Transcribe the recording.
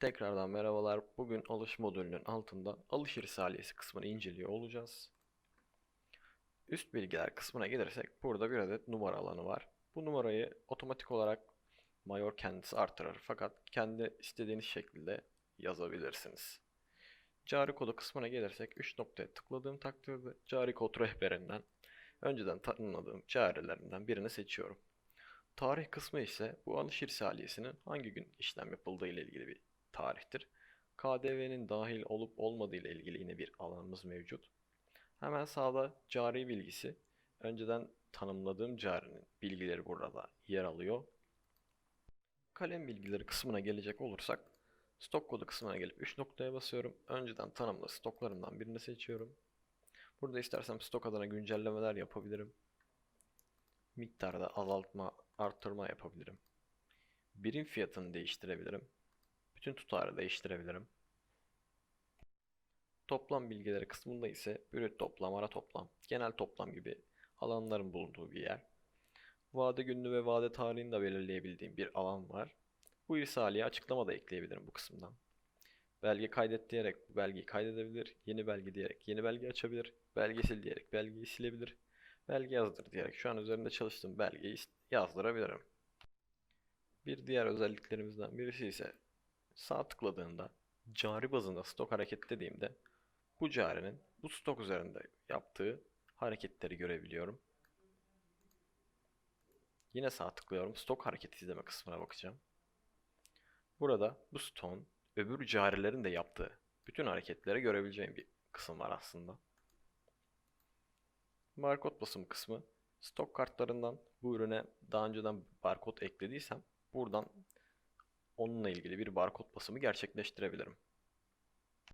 Tekrardan merhabalar. Bugün alış modülünün altında alış risalesi kısmını inceliyor olacağız. Üst bilgiler kısmına gelirsek burada bir adet numara alanı var. Bu numarayı otomatik olarak mayor kendisi artırır fakat kendi istediğiniz şekilde yazabilirsiniz. Cari kodu kısmına gelirsek 3 noktaya tıkladığım takdirde cari kod rehberinden önceden tanımladığım carilerinden birini seçiyorum. Tarih kısmı ise bu alış risalesinin hangi gün işlem yapıldığı ile ilgili bir tarihtir. KDV'nin dahil olup olmadığı ile ilgili yine bir alanımız mevcut. Hemen sağda cari bilgisi. Önceden tanımladığım carinin bilgileri burada yer alıyor. Kalem bilgileri kısmına gelecek olursak stok kodu kısmına gelip 3 noktaya basıyorum. Önceden tanımlı stoklarımdan birini seçiyorum. Burada istersem stok adına güncellemeler yapabilirim. Miktarda azaltma, arttırma yapabilirim. Birim fiyatını değiştirebilirim. Bütün tutarı değiştirebilirim. Toplam bilgileri kısmında ise brüt toplam, ara toplam, genel toplam gibi alanların bulunduğu bir yer. Vade gününü ve vade tarihini de belirleyebildiğim bir alan var. Bu risaleye açıklama da ekleyebilirim bu kısımdan. Belge kaydet diyerek bu belgeyi kaydedebilir. Yeni belge diyerek yeni belge açabilir. Belgesil diyerek belgeyi silebilir. Belge yazdır diyerek şu an üzerinde çalıştığım belgeyi yazdırabilirim. Bir diğer özelliklerimizden birisi ise sağ tıkladığında cari bazında stok hareket dediğimde bu carinin bu stok üzerinde yaptığı hareketleri görebiliyorum. Yine sağ tıklıyorum. Stok hareket izleme kısmına bakacağım. Burada bu stokun öbür carilerin de yaptığı bütün hareketleri görebileceğim bir kısım var aslında. Barkod basımı kısmı stok kartlarından bu ürüne daha önceden barkod eklediysem buradan onunla ilgili bir barkod basımı gerçekleştirebilirim.